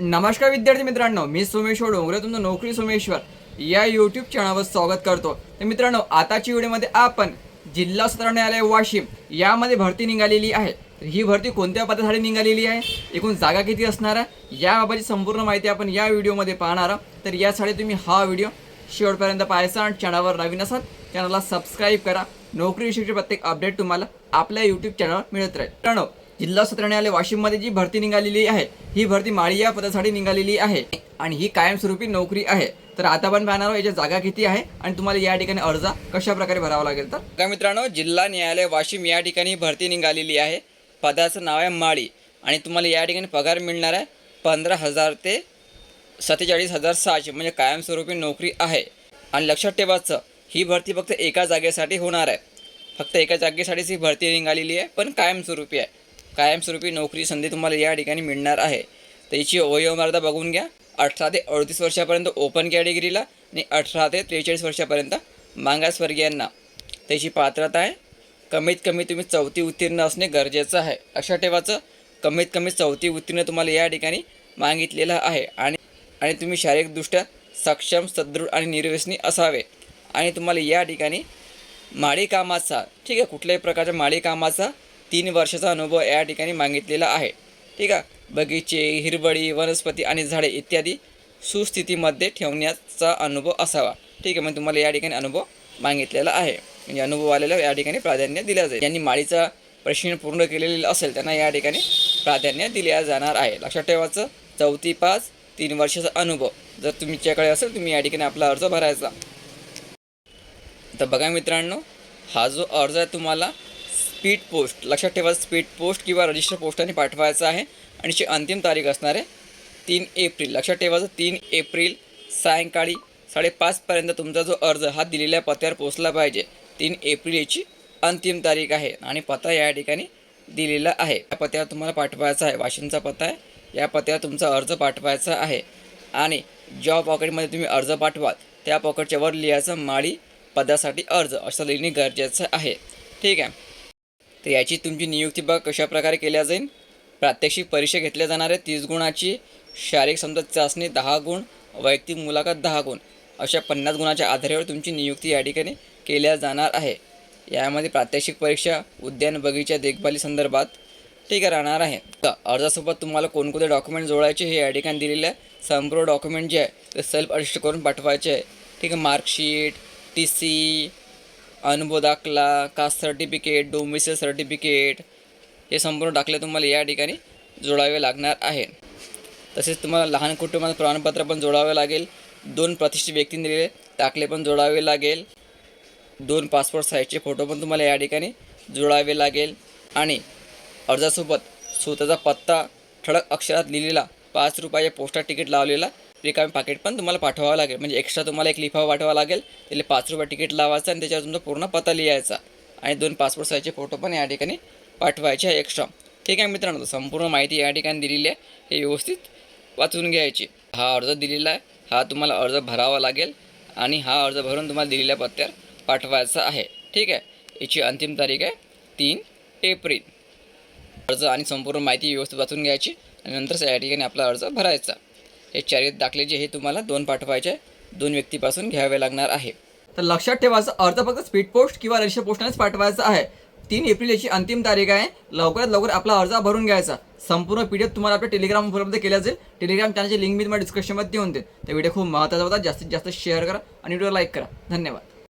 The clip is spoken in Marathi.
नमस्कार विद्यार्थी मित्रांनो मी सोमेश्वर डोंगरे तुमचं नोकरी सोमेश्वर. या यूट्यूब चॅनलवर स्वागत करतो. तर मित्रांनो आताच्या व्हिडिओमध्ये आपण जिल्हा सत्र न्यायालय वाशिम यामध्ये भरती निघालेली आहे. ही भरती कोणत्या पदासाठी निघालेली आहे? एकूण जागा किती असणार आहे? याबाबतची संपूर्ण माहिती आपण या व्हिडिओमध्ये पाहणार आहोत. तर यासाठी तुम्ही हा व्हिडिओ शेवटपर्यंत पाहायचा आणि चॅनलवर नवीन असाल चॅनलला सबस्क्राईब करा. नोकरी विषयीचे प्रत्येक अपडेट तुम्हाला आपल्या यूट्यूब चॅनलवर मिळत राहील. मित्रांनो जिल्हा सत्र न्यायालय वाशिममध्ये जी भरती निघालेली आहे ही भरती माळी या पदासाठी निघालेली आहे. आणि ही कायमस्वरूपी नोकरी आहे. तर आता पण पाहणार याच्या जागा किती आहे? आणि तुम्हाला या ठिकाणी अर्ज कशा प्रकारे भरावा लागेल तर? का मित्रांनो जिल्हा न्यायालय वाशिम या ठिकाणी भरती निघालेली आहे. पदाचं नाव आहे माळी. आणि तुम्हाला या ठिकाणी पगार मिळणार आहे पंधरा हजार ते सत्तेचाळीस हजार सहाशे म्हणजे कायमस्वरूपी नोकरी आहे. आणि लक्षात ठेवायचं ही भरती फक्त एका जागेसाठी होणार आहे. फक्त एका जागेसाठीच ही भरती निघालेली आहे पण कायमस्वरूपी आहे. कायमस्वरूपी नोकरी संधी तुम्हाला या ठिकाणी मिळणार आहे. तर याची वयोमर्यादा बघून घ्या. अठरा ते अडतीस वर्षापर्यंत ओपन कॅटेगरीला आणि अठरा ते त्रेचाळीस वर्षापर्यंत मागासवर्गीयांना. त्याची पात्रता आहे. कमीत कमी तुम्ही चौथी उत्तीर्ण असणे गरजेचं आहे. लक्षात ठेवायचं कमीत कमी चौथी उत्तीर्ण तुम्हाला या ठिकाणी मागितलेलं आहे. आणि आणि तुम्ही शारीरिकदृष्ट्या सक्षम सदृढ आणि निर्व्यसनी असावे. आणि तुम्हाला या ठिकाणी माळी कामाचा ठीक आहे कुठल्याही प्रकारच्या माळी कामाचा तीन वर्षाचा अनुभव या ठिकाणी मागितलेला आहे. ठीक आहे? बगीचे हिरवळी वनस्पती आणि झाडे इत्यादी सुस्थितीमध्ये ठेवण्याचा अनुभव असावा. ठीक आहे? म्हणजे तुम्हाला या ठिकाणी अनुभव मागितलेला आहे. म्हणजे अनुभव आलेला या ठिकाणी प्राधान्य दिलं जाईल. यांनी माळीचा प्रशिक्षण पूर्ण केलेलं असेल त्यांना या ठिकाणी प्राधान्य दिल्या जाणार आहे. लक्षात ठेवायचं चौथी पाच तीन वर्षाचा अनुभव. जर तुमच्याकडे असेल तुम्ही या ठिकाणी आपला अर्ज भरायचा. तर बघा मित्रांनो हा जो अर्ज आहे तुम्हाला स्पीड पोस्ट. लक्षात ठेवा स्पीड पोस्ट किंवा रजिस्टर पोस्टाने पाठवायचा आहे. आणि याची अंतिम तारीख असणार आहे तीन एप्रिल. लक्षात ठेवायचं तीन एप्रिल सायंकाळी साडेपाचपर्यंत तुमचा जो अर्ज हा दिलेल्या पत्त्यावर पोचला पाहिजे. तीन एप्रिल याची अंतिम तारीख आहे आणि पत्ता या ठिकाणी दिलेला आहे. या पत्त्यावर तुम्हाला पाठवायचा आहे. वाशिमचा पत्ता आहे. या पत्त्यावर तुमचा अर्ज पाठवायचा आहे. आणि ज्या पॉकेटमध्ये तुम्ही अर्ज पाठवाल. त्या पॉकेटच्या वर लिहायचं माळी पदासाठी अर्ज. असं लिहिणे गरजेचं आहे. ठीक आहे. तर याची तुमची नियुक्ती बघा कशा प्रकारे केल्या जाईल. प्रात्यक्षिक परीक्षा घेतल्या जाणार आहे तीस गुणाची शारीरिक समजा चाचणी दहा गुण वैयक्तिक मुलाखत दहा गुण. अशा पन्नास गुणाच्या आधारावर तुमची नियुक्ती या ठिकाणी केल्या जाणार आहे. यामध्ये प्रात्यक्षिक परीक्षा उद्यान बगीचा देखभाली संदर्भात ठीक आहे राहणार आहे. तर अर्जासोबत तुम्हाला कोणकोणते डॉक्युमेंट जोडायचे हे या ठिकाणी दिलेले आहे. संपूर्ण डॉक्युमेंट जे आहे ते सेल्फ अरेस्ट करून पाठवायचे आहे. ठीक आहे मार्कशीट टी सी अनुभव दाखला कास्ट सर्टिफिकेट डोमिसिल सर्टिफिकेट हे संपूर्ण दाखले तुम्हाला या ठिकाणी जोडावे लागणार आहे. तसेच तुम्हाला लहान कुटुंबाचं प्रमाणपत्र पण जोडावे लागेल दोन प्रतिष्ठित व्यक्तींनी दिलेले दाखले पण जोडावे लागेल दोन पासपोर्ट साईजचे फोटो पण तुम्हाला या ठिकाणी जोडावे लागेल आणि अर्जासोबत स्वतःचा पत्ता ठळक अक्षरात लिहिलेला पाच रुपयाच्या पोस्टात तिकीट लावलेला रिकामे पाकिट पण तुम्हाला पाठवावं लागेल. म्हणजे एक्स्ट्रा तुम्हाला एक लिफावा पाठवावा लागेल त्याला पाच रुपये तिकीट लावायचं आणि त्याच्यावर तुमचा पूर्ण पत्ता लिहायचा. आणि दोन पासपोर्ट साईजचे फोटो पण या ठिकाणी पाठवायचे आहे एक्स्ट्रा ठीक आहे मित्रांनो संपूर्ण माहिती या ठिकाणी दिलेली आहे. हे व्यवस्थित वाचून घ्यायची. हा अर्ज दिलेला आहे. हा तुम्हाला अर्ज भरावा लागेल आणि हा अर्ज भरून तुम्हाला दिलेल्या पत्त्यावर पाठवायचा आहे. ठीक आहे? याची अंतिम तारीख आहे तीन एप्रिल. अर्ज आणि संपूर्ण माहिती व्यवस्थित वाचून घ्यायची आणि नंतरच या ठिकाणी आपला अर्ज भरायचा. हे चारित दाखले जे हे तुम्हाला दोन पाठवायचे दोन व्यक्तीपासून घ्यावे लागणार आहे. तर लक्षात ठेवायचं अर्ज फक्त स्पीड पोस्ट किंवा रजिस्टर पोस्टनेच पाठवायचा आहे. तीन एप्रिल याची अंतिम तारीख आहे. लवकरात लवकर आपला अर्ज भरून घ्यायचा. संपूर्ण पी डी एफ तुम्हाला आपल्या टेलिग्राम उपलब्ध केल्या जाईल टेलिग्राम चॅनलची लिंक मी तुम्हाला डिस्क्रिप्शनमध्ये देऊन देईल तर व्हिडिओ खूप महत्त्वाचा होता. जास्तीत जास्त शेअर करा आणि व्हिडिओ लाईक करा. धन्यवाद.